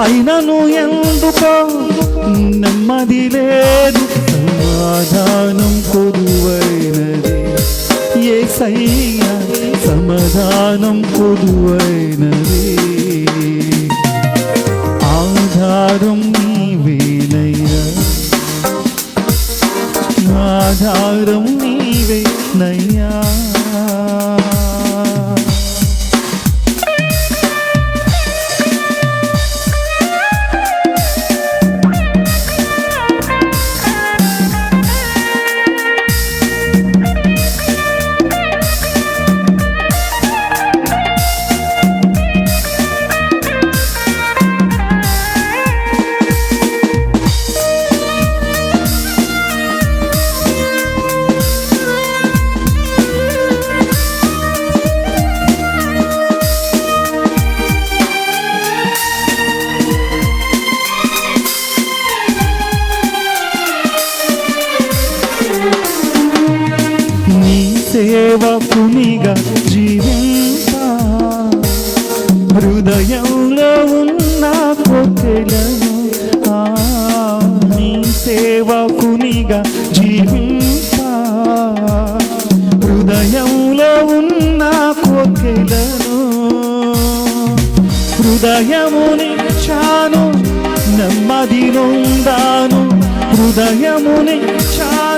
అయినను ఎందుకో నెమ్మది లేదు. సమాధానం కొదువైనది. ఏ సమాధానం కొదువైనది. ఆధారం నీవేనయ్యా. ఆధారం నీవే సేవకునిగా జీవింప? హృదయంలో ఉన్న కోటెలను ఆ, నీ సేవకునిగా జీవింప? హృదయంలో ఉన్న కోటెలను హృదయమునిచ్చాను నెమ్మది హృదయముని హృదయమునిచ్చాను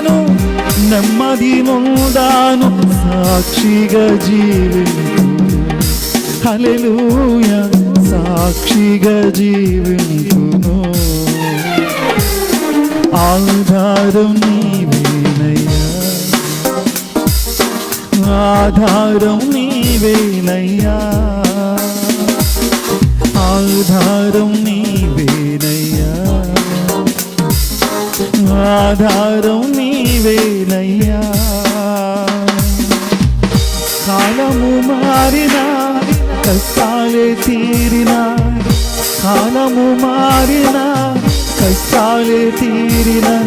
నెమ్మది నొందాను సాక్షిగా జీవింపు హలెలూయ సాక్షిగా జీవింపును ఆధారం నీవేనయ్యా. ఆధారం నీవేనయ్యా. ఆధారం నీవేనయ్యా. ఆధారం నీవేనయ్యా కాలము మారినా కష్టాలే తీరినా. కాలము మారినా కష్టాలే తీరినా.